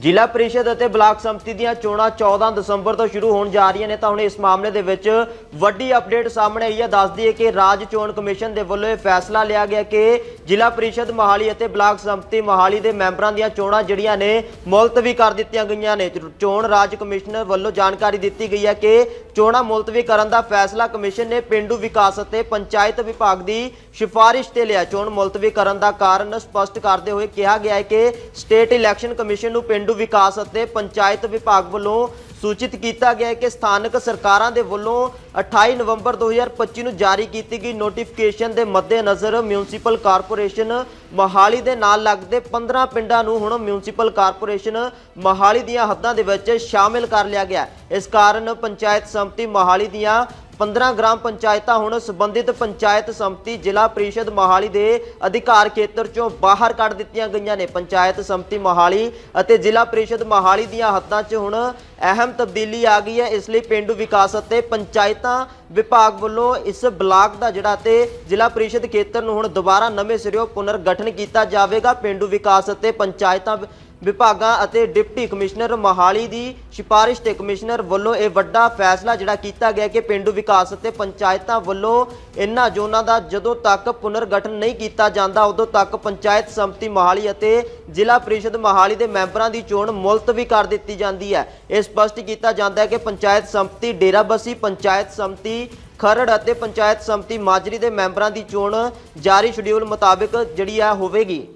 ਜ਼ਿਲ੍ਹਾ ਪਰਿਸ਼ਦ ਅਤੇ ਬਲਾਕ ਸੰਮਤੀ ਦੀਆਂ ਚੋਣਾਂ 14 ਦਸੰਬਰ ਤੋਂ ਸ਼ੁਰੂ ਹੋਣ ਜਾ ਰਹੀਆਂ ਨੇ, ਤਾਂ ਹੁਣ ਇਸ ਮਾਮਲੇ ਦੇ ਵਿੱਚ ਵੱਡੀ ਅਪਡੇਟ ਸਾਹਮਣੇ ਆਈ ਹੈ। ਦੱਸਦੀ ਹੈ ਕਿ ਰਾਜ ਚੋਣ ਕਮਿਸ਼ਨ ਦੇ ਵੱਲੋਂ ਇਹ ਫੈਸਲਾ ਲਿਆ ਗਿਆ ਕਿ ਜ਼ਿਲ੍ਹਾ ਪ੍ਰੀਸ਼ਦ ਮੋਹਾਲੀ ਅਤੇ ਬਲਾਕ ਸੰਮਤੀ ਮੋਹਾਲੀ ਦੇ ਮੈਂਬਰਾਂ ਦੀਆਂ ਚੋਣਾਂ ਜਿਹੜੀਆਂ ਨੇ, ਮੁਲਤਵੀ ਕਰ ਦਿੱਤੀਆਂ ਗਈਆਂ ਨੇ। ਚੋਣ ਰਾਜ ਕਮਿਸ਼ਨਰ ਵੱਲੋਂ ਜਾਣਕਾਰੀ ਦਿੱਤੀ ਗਈ ਹੈ ਕਿ ਚੋਣਾਂ ਮੁਲਤਵੀ ਕਰਨ ਦਾ ਫੈਸਲਾ ਕਮਿਸ਼ਨ ਨੇ ਪਿੰਡੂ ਵਿਕਾਸ ਅਤੇ ਪੰਚਾਇਤ ਵਿਭਾਗ ਦੀ ਸਿਫਾਰਿਸ਼ ਤੇ ਲਿਆ। ਚੋਣ ਮੁਲਤਵੀ ਕਰਨ ਦਾ ਕਾਰਨ ਸਪਸ਼ਟ ਕਰਦੇ ਹੋਏ ਕਿਹਾ ਗਿਆ ਹੈ ਕਿ ਸਟੇਟ ਇਲੈਕਸ਼ਨ ਕਮਿਸ਼ਨ ਨੂੰ ਪਿੰਡੂ ਵਿਕਾਸ ਅਤੇ ਪੰਚਾਇਤ ਵਿਭਾਗ ਵੱਲੋਂ ਸੂਚਿਤ ਕੀਤਾ ਗਿਆ ਹੈ ਕਿ ਸਥਾਨਕ ਸਰਕਾਰਾਂ ਦੇ ਵੱਲੋਂ 28 ਨਵੰਬਰ 2025 ਨੂੰ ਜਾਰੀ ਕੀਤੀ ਗਈ ਨੋਟੀਫਿਕੇਸ਼ਨ ਦੇ ਮੱਦੇਨਜ਼ਰ ਮਿਊਨਿਸਪਲ ਕਾਰਪੋਰੇਸ਼ਨ ਮੋਹਾਲੀ ਦੇ ਨਾਲ ਲੱਗਦੇ 15 ਪਿੰਡਾਂ ਨੂੰ ਹੁਣ ਮਿਊਨਿਸਪਲ ਕਾਰਪੋਰੇਸ਼ਨ ਮੋਹਾਲੀ ਦੀਆਂ ਹੱਦਾਂ ਦੇ ਵਿੱਚ ਸ਼ਾਮਿਲ ਕਰ ਲਿਆ ਗਿਆ ਇਸ ਕਾਰਨ ਪੰਚਾਇਤ ਸੰਮਤੀ ਮੋਹਾਲੀ ਦੀਆਂ 15 ਗ੍ਰਾਮ ਪੰਚਾਇਤਾਂ ਹੁਣ ਸੰਬੰਧਿਤ ਪੰਚਾਇਤ ਸੰਮਤੀ ਜ਼ਿਲ੍ਹਾ ਪ੍ਰੀਸ਼ਦ ਮੋਹਾਲੀ ਦੇ ਅਧਿਕਾਰ ਖੇਤਰ ਚੋਂ ਬਾਹਰ ਕੱਢ ਦਿੱਤੀਆਂ ਗਈਆਂ ਨੇ। ਪੰਚਾਇਤ ਸੰਮਤੀ ਮੋਹਾਲੀ ਅਤੇ ਜ਼ਿਲ੍ਹਾ ਪ੍ਰੀਸ਼ਦ ਮੋਹਾਲੀ ਦੀਆਂ ਹੱਦਾਂ 'ਚ ਹੁਣ ਅਹਿਮ ਤਬਦੀਲੀ ਆ ਗਈ ਹੈ। ਇਸ ਲਈ ਪਿੰਡੂ ਵਿਕਾਸ ਅਤੇ ਪੰਚਾਇਤਾਂ ਵਿਭਾਗ ਵੱਲੋਂ ਇਸ ਬਲਾਕ ਦਾ ਜਿਹੜਾ ਤੇ ਜ਼ਿਲ੍ਹਾ ਪ੍ਰੀਸ਼ਦ ਖੇਤਰ ਨੂੰ ਹੁਣ ਦੁਬਾਰਾ ਨਵੇਂ ਸਿਰਿਓਂ ਪੁਨਰ ਗਠਨ ਕੀਤਾ ਜਾਵੇਗਾ। ਪਿੰਡੂ ਵਿਕਾਸ ਅਤੇ ਪੰਚਾਇਤਾਂ ਵਿ- ਵਿਭਾਗਾਂ ਅਤੇ ਡਿਪਟੀ ਕਮਿਸ਼ਨਰ ਮੋਹਾਲੀ ਦੀ ਸਿਫਾਰਿਸ਼ ਤੇ ਕਮਿਸ਼ਨਰ ਵੱਲੋਂ ਇਹ ਵੱਡਾ ਫੈਸਲਾ ਜਿਹੜਾ ਕੀਤਾ ਗਿਆ ਕਿ ਪਿੰਡੂ ਵਿਕਾਸ ਅਤੇ ਪੰਚਾਇਤਾਂ ਵੱਲੋਂ ਇਨ੍ਹਾਂ ਜ਼ੋਨਾਂ ਦਾ ਜਦੋਂ ਤੱਕ ਪੁਨਰਗਠਨ ਨਹੀਂ ਕੀਤਾ ਜਾਂਦਾ, ਉਦੋਂ ਤੱਕ ਪੰਚਾਇਤ ਸੰਮਤੀ ਮੋਹਾਲੀ ਅਤੇ ਜ਼ਿਲ੍ਹਾ ਪ੍ਰੀਸ਼ਦ ਮੋਹਾਲੀ ਦੇ ਮੈਂਬਰਾਂ ਦੀ ਚੋਣ ਮੁਲਤਵੀ ਕਰ ਦਿੱਤੀ ਜਾਂਦੀ ਹੈ। ਇਸ ਸਪਸ਼ਟ ਕੀਤਾ ਜਾਂਦਾ ਹੈ ਕਿ ਪੰਚਾਇਤ ਸੰਪਤੀ ਡੇਰਾਬੱਸੀ ਪੰਚਾਇਤ ਸੰਪਤੀ ਖਰੜ ਅਤੇ ਪੰਚਾਇਤ ਸੰਮਤੀ ਮਾਜਰੀ ਦੇ ਮੈਂਬਰਾਂ ਦੀ ਚੋਣ ਜਾਰੀ ਸ਼ਡਿਊਲ ਮੁਤਾਬਕ ਜਿਹੜੀ ਆ ਹੋਵੇਗੀ।